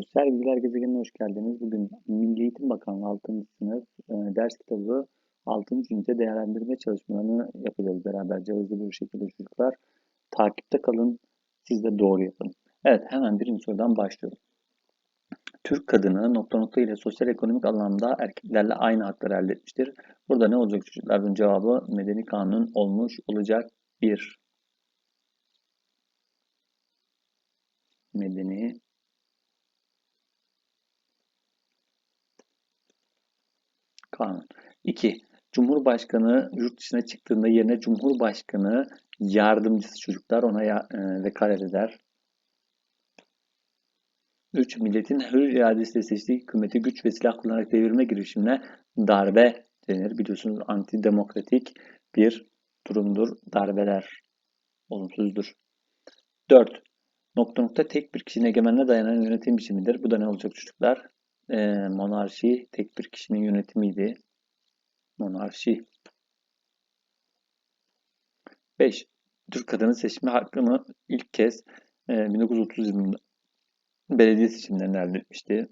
Sosyal Bilgiler Gezegenine hoş geldiniz. Bugün Milli Eğitim Bakanlığı 6. sınıf e, ders kitabı 6. ünite değerlendirme çalışmalarını yapacağız beraberce hızlı bir şekilde çocuklar. Takipte kalın, siz de doğru yapın. Evet, hemen birinci sorudan başlıyorum. Türk kadını nokta nokta ile sosyal ekonomik anlamda erkeklerle aynı hakları elde etmiştir. Burada ne olacak çocuklar? Bunun cevabı medeni kanun olmuş olacak. 1. Medeni Kanun. 2. Cumhurbaşkanı yurt dışına çıktığında yerine Cumhurbaşkanı yardımcısı çocuklar ona ya, e, vekalet eder. 3. Milletin hür iradesiyle seçtiği hükümeti güç ve silah kullanarak devirme girişimine darbe denir. Biliyorsunuz antidemokratik bir durumdur. Darbeler olumsuzdur. 4. Nokta nokta tek bir kişinin egemenliğine dayanan yönetim biçimidir. Bu da ne olacak çocuklar? Ee, monarşi tek bir kişinin yönetimiydi. Monarşi. 5. Türk kadını seçme hakkını ilk kez e, 1930 yılında belediye seçimlerinde elde etmişti.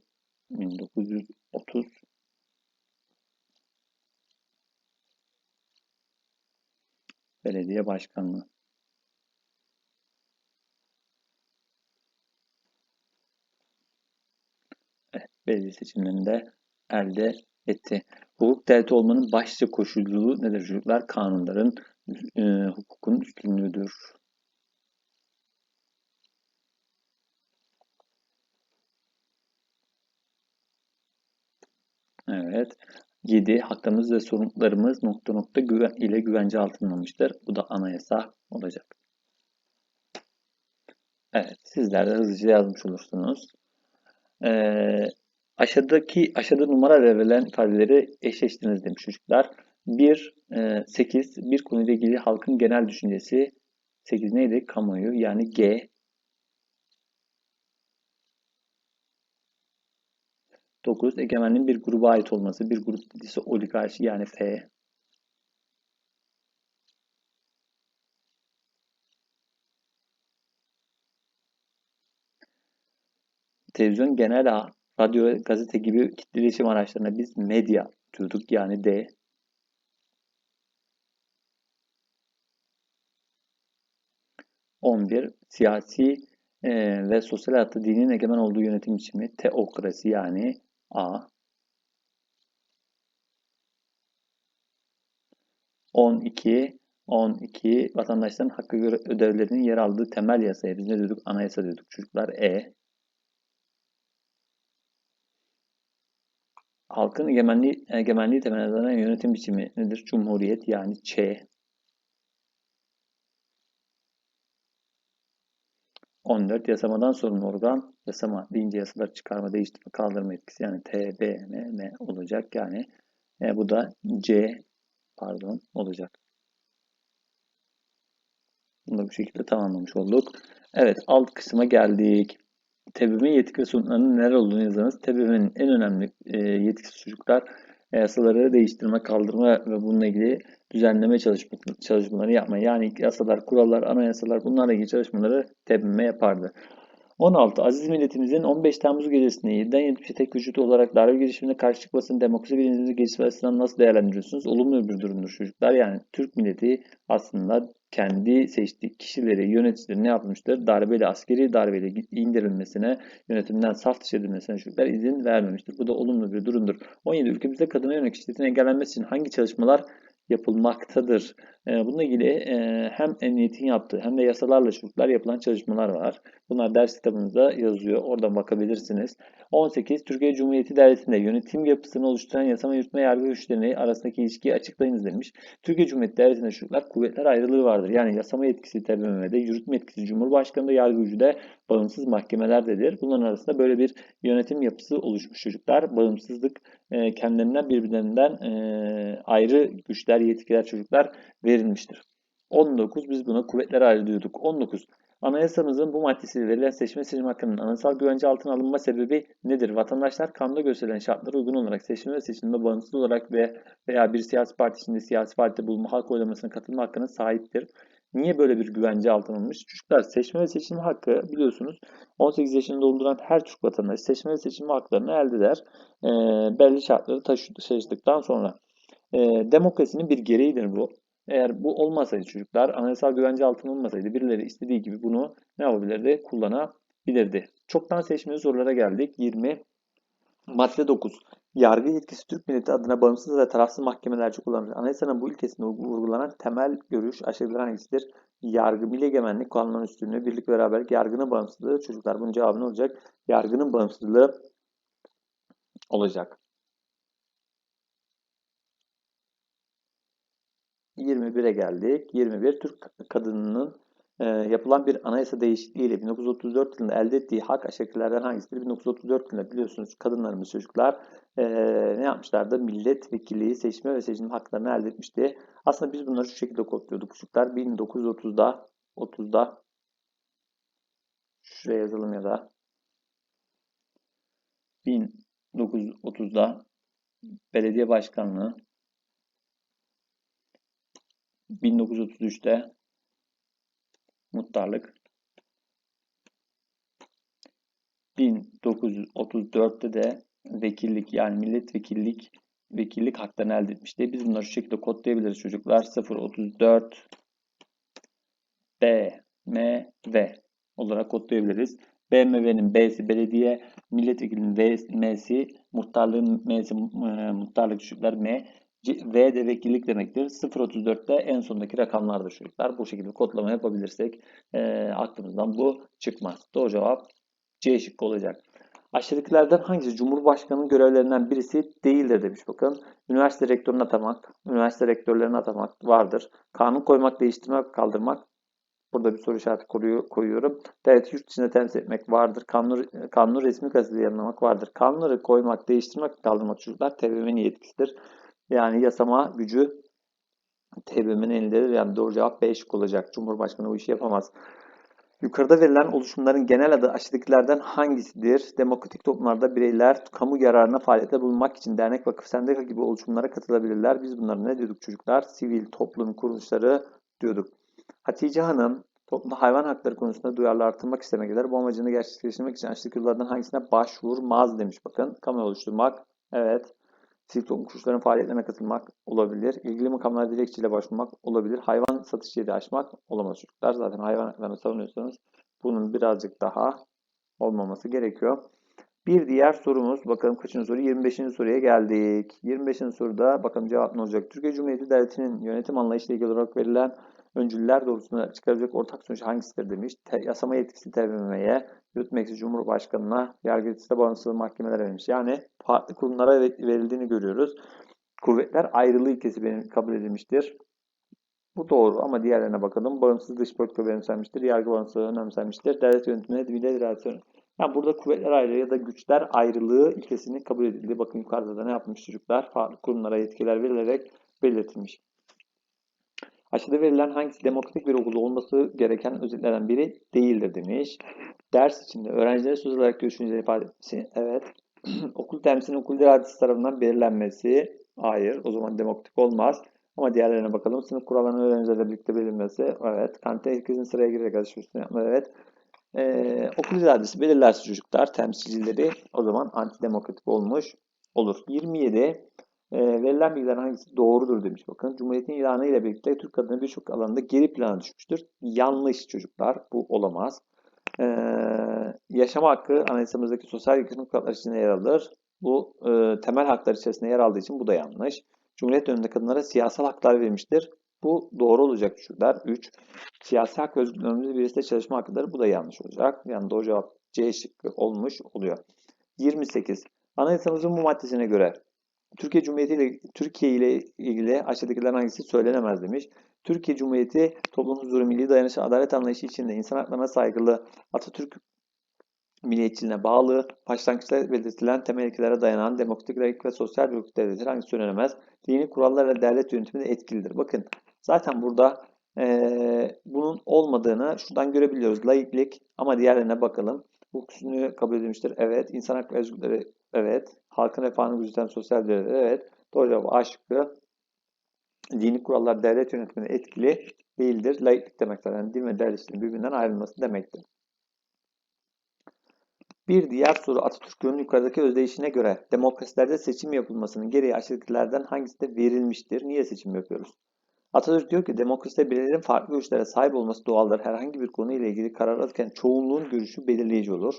1930 belediye başkanlığı. Evet, belediye seçimlerinde elde etti. Hukuk devleti olmanın başlıca koşulu nedir çocuklar? Kanunların, e, hukukun üstünlüğüdür. Evet. 7. Haklarımız ve sorumluluklarımız nokta nokta güven ile güvence altınlanmıştır. Bu da anayasa olacak. Evet. Sizler de hızlıca yazmış olursunuz. Ee, aşağıdaki aşağıda numara verilen ifadeleri eşleştiriniz demiş çocuklar. 1, 8, e, bir konuyla ilgili halkın genel düşüncesi. 8 neydi? Kamuoyu yani G. 9. Egemenliğin bir gruba ait olması. Bir grup ise oligarşi yani F. Televizyon genel A, radyo gazete gibi kitle iletişim araçlarına biz medya diyorduk yani D. On bir siyasi e, ve sosyal hayatta dinin egemen olduğu yönetim biçimi teokrasi yani A. 12 12 vatandaşların hakkı göre ödevlerinin yer aldığı temel yasaya biz ne diyorduk? Anayasa diyorduk çocuklar. E. Halkın egemenliği, egemenliği temel yönetim biçimi nedir? Cumhuriyet yani Ç. 14 yasamadan sorumlu organ yasama deyince yasalar çıkarma, değiştirme, kaldırma etkisi yani T, B, M, M olacak. Yani e, bu da C pardon olacak. Bunu bu şekilde tamamlamış olduk. Evet alt kısma geldik. TBMM'in yetki ve sorumluluklarının neler olduğunu yazınız. TBMM'in en önemli e, yetkisi çocuklar yasaları değiştirme, kaldırma ve bununla ilgili düzenleme çalışmaları yapma. Yani yasalar, kurallar, anayasalar bunlarla ilgili çalışmaları TBMM yapardı. 16. Aziz milletimizin 15 Temmuz gecesinde 7'den 70'e tek vücut olarak darbe girişimine karşı çıkmasının demokrasi bilincimizi gelişme açısından nasıl değerlendiriyorsunuz? Olumlu bir durumdur çocuklar. Yani Türk milleti aslında kendi seçtiği kişileri, yöneticileri ne yapmıştır? Darbeyle, askeri darbeyle indirilmesine, yönetimden saf dışı edilmesine çocuklar izin vermemiştir. Bu da olumlu bir durumdur. 17. Ülkemizde kadına yönelik şiddetin engellenmesi için hangi çalışmalar yapılmaktadır. Ee, bununla ilgili e, hem emniyetin yaptığı hem de yasalarla çocuklar yapılan çalışmalar var. Bunlar ders kitabınızda yazıyor. Oradan bakabilirsiniz. 18. Türkiye Cumhuriyeti Devleti'nde yönetim yapısını oluşturan yasama yürütme yargı güçlerini arasındaki ilişkiyi açıklayınız demiş. Türkiye Cumhuriyeti Devleti'nde çocuklar kuvvetler ayrılığı vardır. Yani yasama yetkisi TBMM'de, yürütme yetkisi Cumhurbaşkanı'nda, yargı gücü de bağımsız mahkemelerdedir. Bunların arasında böyle bir yönetim yapısı oluşmuş çocuklar. Bağımsızlık e, kendilerinden birbirlerinden e, ayrı güçler, yetkiler çocuklar verilmiştir. 19 biz buna kuvvetler ayrı diyorduk. 19 Anayasamızın bu maddesiyle verilen seçme seçim hakkının anayasal güvence altına alınma sebebi nedir? Vatandaşlar kanunda gösterilen şartlara uygun olarak seçme ve seçimde bağımsız olarak ve veya bir siyasi parti içinde siyasi partide bulunma halk oylamasına katılma hakkına sahiptir. Niye böyle bir güvence altına alınmış? Çocuklar seçme ve seçilme hakkı biliyorsunuz 18 yaşını dolduran her Türk vatandaşı seçme ve seçilme haklarını elde eder. E, belli şartları taşıdıktan sonra. E, demokrasinin bir gereğidir bu. Eğer bu olmasaydı çocuklar, anayasal güvence altına olmasaydı birileri istediği gibi bunu ne yapabilirdi? Kullanabilirdi. Çoktan seçmeli sorulara geldik. 20 Madde 9. Yargı yetkisi Türk milleti adına bağımsız ve tarafsız mahkemelerce kullanılır. Anayasanın bu ilkesinde vurgulanan temel görüş aşağıdakilerden hangisidir? Yargı, milli egemenlik, kanunun üstünlüğü, birlik ve beraberlik, yargının bağımsızlığı. Çocuklar bunun cevabı ne olacak? Yargının bağımsızlığı olacak. 21'e geldik. 21 Türk kadınının e, yapılan bir anayasa değişikliğiyle 1934 yılında elde ettiği hak aşağı hangisidir? 1934 yılında biliyorsunuz kadınlarımız, çocuklar e, ne yapmışlardı? Milletvekilliği seçme ve seçim haklarını elde etmişti. Aslında biz bunları şu şekilde kodluyorduk. Çocuklar 1930'da 30'da şuraya yazalım ya da 1930'da belediye başkanlığı 1933'te muhtarlık 1934'te de vekillik yani milletvekillik vekillik haklarını elde etmişti. Biz bunları şu şekilde kodlayabiliriz çocuklar. 034 B, M, V olarak kodlayabiliriz. BMW'nin B'si belediye, milletvekilinin M'si, muhtarlığın M'si muhtarlık çocuklar M, V de vekillik demektir. 0.34'te en sondaki rakamlardır çocuklar. Bu şekilde kodlama yapabilirsek e, aklımızdan bu çıkmaz. Doğru cevap C şıkkı olacak. Aşağıdakilerden hangisi Cumhurbaşkanı'nın görevlerinden birisi değildir demiş bakın. Üniversite rektörünü atamak, üniversite rektörlerini atamak vardır. Kanun koymak, değiştirmek, kaldırmak. Burada bir soru işareti koyuyorum. Devleti yurt dışında temsil etmek vardır. Kanun, kanunu resmi gazetede yayınlamak vardır. Kanunları koymak, değiştirmek, kaldırmak çocuklar TBMM'nin yetkisidir. Yani yasama gücü TBMM'nin elindedir. Yani doğru cevap B şık olacak. Cumhurbaşkanı bu işi yapamaz. Yukarıda verilen oluşumların genel adı aşağıdakilerden hangisidir? Demokratik toplumlarda bireyler kamu yararına faaliyette bulunmak için dernek, vakıf, sendika gibi oluşumlara katılabilirler. Biz bunları ne diyorduk çocuklar? Sivil toplum kuruluşları diyorduk. Hatice Hanım toplumda hayvan hakları konusunda duyarlı artırmak istemektedir. Bu amacını gerçekleştirmek için aşağıdaki yollardan hangisine başvurmaz demiş bakın. Kamu oluşturmak. Evet. Sivil toplum kuruluşlarının faaliyetlerine katılmak olabilir. İlgili makamlara dilekçeyle başvurmak olabilir. Hayvan satış yeri açmak olamaz çocuklar. Zaten hayvan haklarını savunuyorsanız bunun birazcık daha olmaması gerekiyor. Bir diğer sorumuz, bakalım kaçıncı soru? 25. soruya geldik. 25. soruda bakalım cevap ne olacak? Türkiye Cumhuriyeti Devleti'nin yönetim anlayışıyla ilgili olarak verilen öncüller doğrultusunda çıkaracak ortak sonuç hangisidir demiş. Te, yasama yetkisi TBMM'ye, yürütme Cumhurbaşkanı'na, yargı yetkisi bağımsız mahkemelere verilmiş. Yani farklı kurumlara verildiğini görüyoruz. Kuvvetler ayrılığı ilkesi kabul edilmiştir. Bu doğru ama diğerlerine bakalım. Bağımsız dış politika benimsenmiştir. Yargı bağımsızlığı önemsenmiştir. Devlet yönetimine millet iradesi yani burada kuvvetler ayrılığı ya da güçler ayrılığı ilkesini kabul edildi. Bakın yukarıda da ne yapmış çocuklar? Farklı kurumlara yetkiler verilerek belirtilmiş. Aşağıda verilen hangisi demokratik bir okulda olması gereken özelliklerden biri değildir demiş. Ders içinde öğrencilere söz olarak görüşünüzü ifade. Evet. okul temsilinin okul iradesi tarafından belirlenmesi. Hayır. O zaman demokratik olmaz. Ama diğerlerine bakalım. Sınıf kurallarının öğrencilerle birlikte belirlenmesi. Evet. Kantin herkesin sıraya girerek alışverişini yapma. Evet. Ee, okul iradesi belirlerse çocuklar temsilcileri o zaman antidemokratik olmuş olur. 27 e, verilen bilgiler hangisi doğrudur demiş bakın. Cumhuriyetin ilanı ile birlikte Türk kadını birçok alanda geri plana düşmüştür. Yanlış çocuklar. Bu olamaz. E, yaşama hakkı anayasamızdaki sosyal yükümlülük hakları içinde yer alır. Bu e, temel haklar içerisinde yer aldığı için bu da yanlış. Cumhuriyet döneminde kadınlara siyasal haklar verilmiştir. Bu doğru olacak çocuklar. 3. Siyasi hak özgürlüğümüzde birlikte çalışma hakkıdır. Bu da yanlış olacak. Yani doğru cevap C şıkkı olmuş oluyor. 28. Anayasamızın bu maddesine göre Türkiye Cumhuriyeti ile Türkiye ile ilgili aşağıdakilerden hangisi söylenemez demiş. Türkiye Cumhuriyeti toplum huzuru, milli dayanışma, adalet anlayışı içinde insan haklarına saygılı, Atatürk milliyetçiliğine bağlı, başlangıçta belirtilen temel ilkelere dayanan demokratik, ve sosyal bir hukuk. Hangisi söylenemez? Dini kurallarla devlet yönetiminde etkilidir. Bakın zaten burada e, bunun olmadığını şuradan görebiliyoruz. Layıklık ama diğerlerine bakalım. Hukuk kabul edilmiştir. Evet. İnsan hakları ve özgürlükleri Evet. Halkın refahını gözeten sosyal değerler. Evet. Doğru cevap A şıkkı. Dini kurallar devlet yönetimine etkili değildir. Laiklik demek zaten din ve dervişliğin birbirinden ayrılması demektir. Bir diğer soru Atatürk'ün yukarıdaki özdeyişine göre demokrasilerde seçim yapılmasının gereği aşağıdakilerden hangisi de verilmiştir? Niye seçim yapıyoruz? Atatürk diyor ki demokraside bireylerin farklı görüşlere sahip olması doğaldır. Herhangi bir konuyla ilgili karar alırken çoğunluğun görüşü belirleyici olur.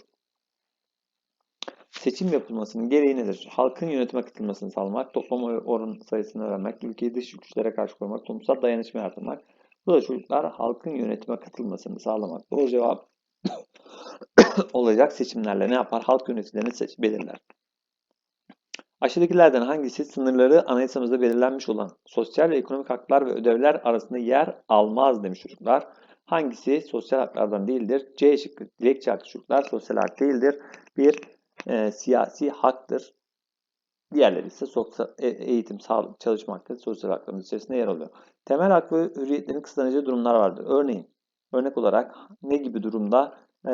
Seçim yapılmasının gereği nedir? Halkın yönetime katılmasını sağlamak, toplum oran sayısını öğrenmek, ülkeyi dış güçlere karşı korumak, toplumsal dayanışmayı artırmak. Bu da çocuklar halkın yönetime katılmasını sağlamak. Doğru cevap olacak seçimlerle ne yapar? Halk yöneticilerini seç, belirler. Aşağıdakilerden hangisi sınırları anayasamızda belirlenmiş olan sosyal ve ekonomik haklar ve ödevler arasında yer almaz demiş çocuklar. Hangisi sosyal haklardan değildir? C şıkkı dilekçe hakkı çocuklar sosyal hak değildir. Bir e, siyasi haktır. Diğerleri ise sosyal, e, eğitim, sağlık, çalışma hakkı sosyal haklarımız içerisinde yer alıyor. Temel hak ve hürriyetlerin kısıtlanacağı durumlar vardır. Örneğin, örnek olarak ne gibi durumda e,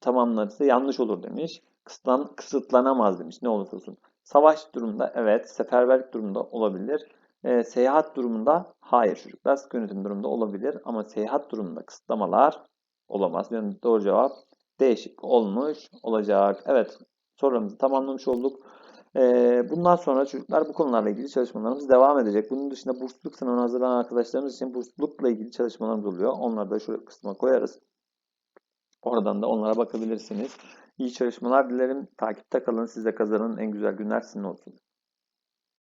tamamlanırsa yanlış olur demiş. Kısıtlan, kısıtlanamaz demiş ne olursa olsun. Savaş durumunda evet, seferberlik durumunda olabilir. E, seyahat durumunda hayır çocuklar. Sık yönetim durumunda olabilir ama seyahat durumunda kısıtlamalar olamaz. Yani doğru cevap değişik olmuş olacak. Evet sorularımızı tamamlamış olduk. Ee, bundan sonra çocuklar bu konularla ilgili çalışmalarımız devam edecek. Bunun dışında bursluluk sınavına hazırlanan arkadaşlarımız için burslulukla ilgili çalışmalarımız oluyor. Onları da şuraya kısma koyarız. Oradan da onlara bakabilirsiniz. İyi çalışmalar dilerim. Takipte kalın. Siz de kazanın. En güzel günler sizin olsun.